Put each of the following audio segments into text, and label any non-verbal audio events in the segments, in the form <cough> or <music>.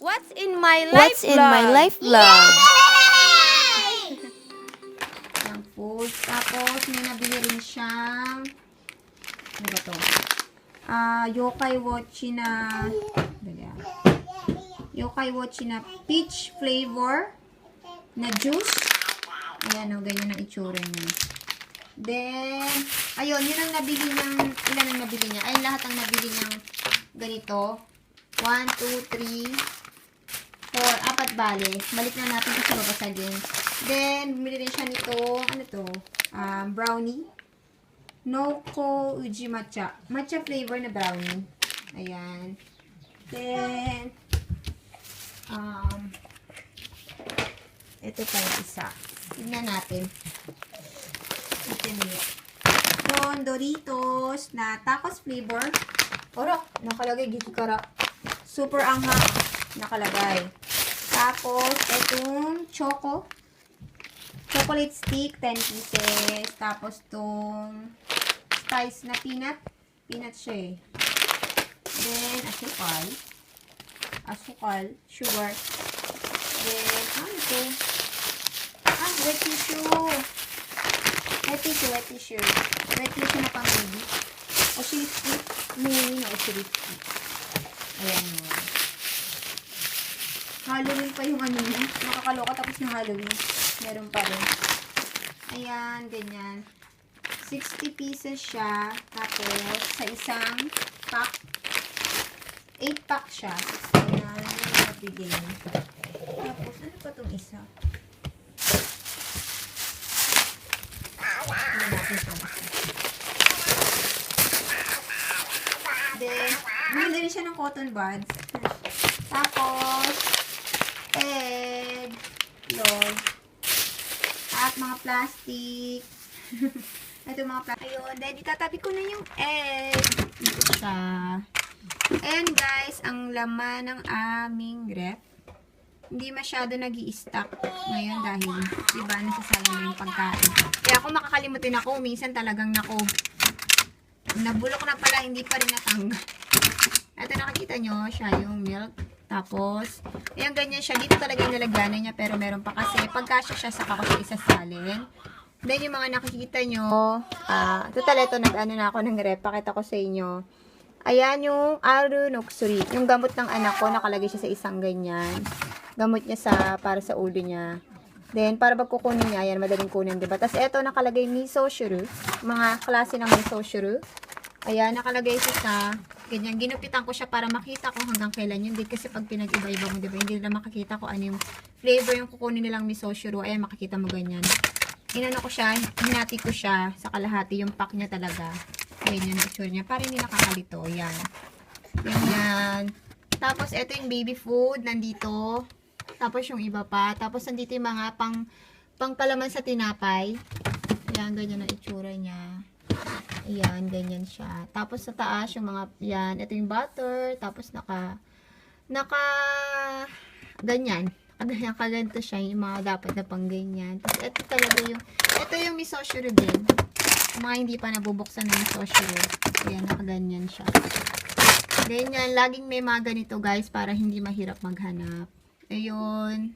What's in my life What's in my vlog? life vlog? Yung food. Tapos, may nabili rin siyang, ano ba to? Ah, yokai wochi na, dali ah. Yokai wochi na peach flavor na juice. Ayan o, ganyan ang itsura niya. Then, ayun, yun ang nabili niyang, ilan ang nabili niya? Ay, lahat ang nabili niyang ganito. 1, 2, 3, 4, apat bale. Balik na natin kasi babasagin. Then, bumili rin siya nito, ano to? Um, brownie. Noko Uji Matcha. Matcha flavor na brownie. Ayan. Then, um, ito pa yung isa. Tignan natin. Ito niya. Don Doritos na tacos flavor. Oro, nakalagay gikikara. Super angha. Nakalagay. Tapos, itong choco. Chocolate stick, 10 pieces. Tapos, itong spice na peanut. Peanut siya eh. Then, asukal. Asukal. Sugar. Then, ano ito? Ah, wet tissue. Wet tissue, wet tissue. Wet tissue na pang baby. O shiriki. Muni na o shiriki. Ayan mo. Halloween pa yung ano niya. Nakakaloka tapos na Halloween. Meron pa rin. Ayan, ganyan. 60 pieces siya. Tapos, sa isang pack. 8 pack siya. Ayan, nabigay. Tapos, ano pa tong isa? Then, bumili siya ng cotton buds. Tapos, egg, log, at mga plastic. <laughs> Ito mga plastic. Ayun, then itatabi ko na yung egg. Dito siya. Ayan guys, ang laman ng aming rep. Hindi masyado nag stock ngayon dahil, di ba, nasasayang na yung pagkain. Kaya kung makakalimutin ako, minsan talagang nako, nabulok na pala, hindi pa rin natanggal. Ito nakikita nyo, siya yung milk. Tapos, ayan ganyan siya. Dito talaga yung nalagyanan niya, pero meron pa kasi. Pagkasya siya, saka ko siya isasalin. Then, yung mga nakikita nyo, ah, total ito, nag-ano na ako ng rep. Pakita ko sa inyo. Ayan yung Arunoxuri. Yung gamot ng anak ko, nakalagay siya sa isang ganyan. Gamot niya sa, para sa ulo niya. Then, para pag kukunin niya, ayan, madaling kunin, diba? Tapos, ito, nakalagay miso shuru. Mga klase ng miso shuru. Ayan, nakalagay siya sa, ganyan, ginupitan ko siya para makita ko hanggang kailan yun. Kasi pag pinag-iba-iba mo, diba, hindi nila makikita ko ano yung flavor yung kukunin nilang miso shuru. Ayan, makikita mo ganyan. Inano ko siya, hinati ko siya sa kalahati, yung pack niya talaga. Ganyan yung itsura niya. Para hindi nakakalito. Ayan. Ganyan. Tapos, ito yung baby food, nandito. Tapos, yung iba pa. Tapos, nandito yung mga pang, pang palaman sa tinapay. Ayan, ganyan ang itsura niya. Ayan, ganyan siya. Tapos, sa taas, yung mga, yan. Ito yung butter. Tapos, naka, naka, ganyan. Ganyan, kaganto siya. Yung mga dapat na pang ganyan. Tapos, ito talaga yung, ito yung miso shuru din. Yung mga hindi pa nabubuksan ng miso shuru. Ayan, nakaganyan siya. Ganyan, laging may mga ganito guys para hindi mahirap maghanap. Ayun.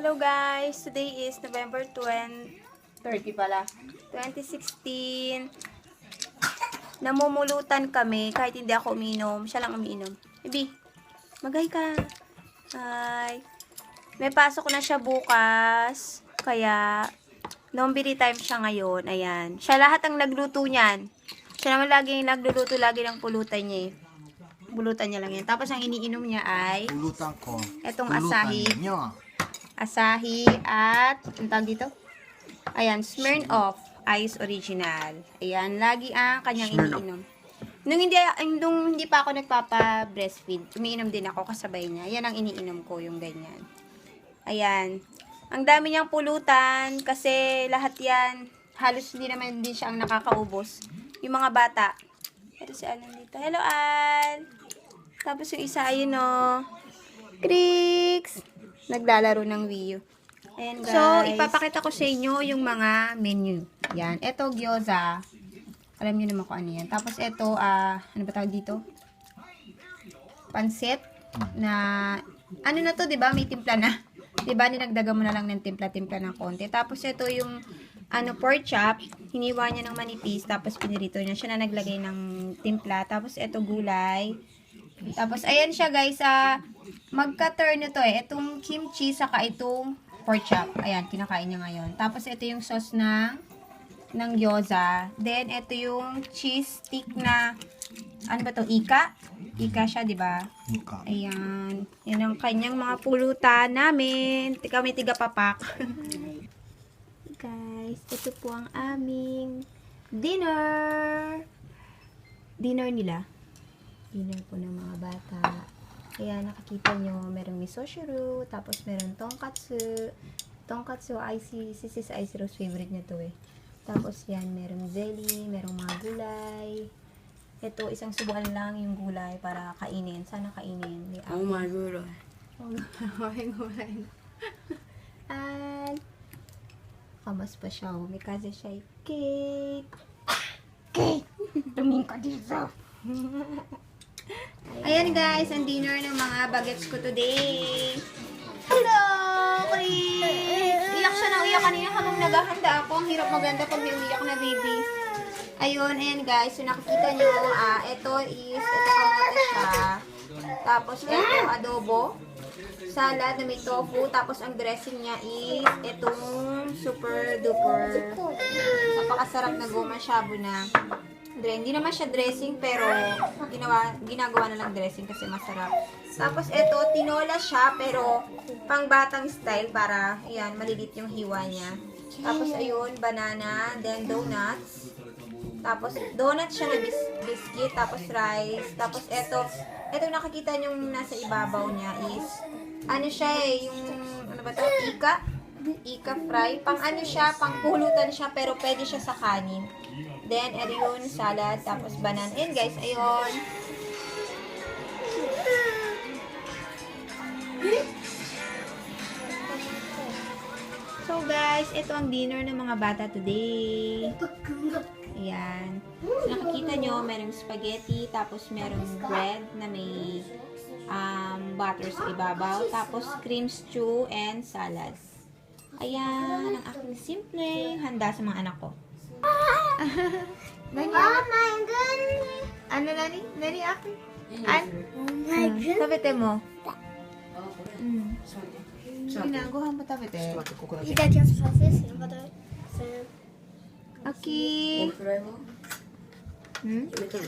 Hello guys! Today is November 20, 30 pala. 2016. Namumulutan kami kahit hindi ako uminom. Siya lang umiinom. Bibi, magay ka. Hi. May pasok na siya bukas. Kaya, nombiri time siya ngayon. Ayan. Siya lahat ang nagluto niyan. Siya naman lagi yung nagluluto lagi ng pulutan niya eh. Bulutan niya lang yan. Tapos ang iniinom niya ay Pulutan ko. Etong Pulutan asahi. Asahi at, ang tawag dito? Ayan, Smirnoff Ice Original. Ayan, lagi ang kanyang Smirnoff. iniinom. Nung hindi, nung hindi pa ako nagpapa-breastfeed, umiinom din ako kasabay niya. Yan ang iniinom ko, yung ganyan. Ayan. Ang dami niyang pulutan kasi lahat yan, halos hindi naman din siya ang nakakaubos. Yung mga bata. Ito si Al dito. Hello, Al! Tapos yung isa, ayun o. Creeks! Naglalaro ng Wii U. Ayan, guys. So, ipapakita ko sa inyo yung mga menu. Yan. Ito, gyoza. Alam niyo naman kung ano yan. Tapos ito, ah, ano ba tawag dito? Pansit na, ano na to, di ba? May timpla na. <laughs> Di ba? Ninagdagan mo na lang ng timpla-timpla ng konti. Tapos ito yung, ano, pork chop. Hiniwa niya ng manipis. Tapos pinirito niya. Siya na naglagay ng timpla. Tapos ito, gulay. Tapos, ayan siya guys, ah, magka-turn na to eh. Itong kimchi, saka itong pork chop. Ayan, kinakain niya ngayon. Tapos, ito yung sauce ng, ng gyoza. Then, ito yung cheese stick na, ano ba to, ika? Ika siya, di ba? Muka. Ayan. Yan ang kanyang mga pulutan namin. Kami tiga papak. <laughs> Guys, ito po ang aming dinner. Dinner nila. Dinner po ng mga bata. Kaya nakikita nyo, merong miso shuru, tapos meron tonkatsu. Tonkatsu ay si, si Sis Ice Rose favorite niya to eh. Tapos yan, merong jelly, merong mga gulay. Ito, isang subukan lang yung gulay para kainin. Sana kainin. Ni Oh my god. Gulay, gulay. At, kamas pa siya. oh. May kasi siya cake. Cake! Tumingin ka dito. <laughs> Ayan guys, ang dinner ng mga bagets ko today. Hello, Chris! Iyak siya ng iyak kanina habang naghahanda ako. Ang hirap maganda pag may umiyak na baby. Ayun, ayan guys. So nakikita nyo, ah, ito is, ito kamote siya. Tapos ito, adobo. Salad na may tofu. Tapos ang dressing niya is itong super duper. Napakasarap na goma shabu na. Dre, hindi naman siya dressing pero ginawa, ginagawa na lang dressing kasi masarap. Tapos ito, tinola siya pero pang batang style para, ayan, malilit yung hiwa niya. Tapos ayun, banana, then donuts. Tapos donut siya na bis- biscuit, tapos rice. Tapos ito, ito nakikita yung nasa ibabaw niya is, ano siya eh, yung, ano ba to, ika? Ika fry. Pang ano siya, pang pulutan siya, pero pwede siya sa kanin. Then, ito yun, salad, tapos banana. And guys, ayun. So guys, ito ang dinner ng mga bata today. Ayan. So, nakikita nyo, merong spaghetti, tapos merong bread na may um, butter sa ibabaw, tapos cream stew and salad. Ayan, ang aking simpleng handa sa mga anak ko. Nani, oh my goodness! Ano, Nani? Nani, akin? An? Oh my goodness! Tabete mo. Mm. Ginagawa mo tabete. いただきます。また、せん Aki. フライは Hmm? 決めたの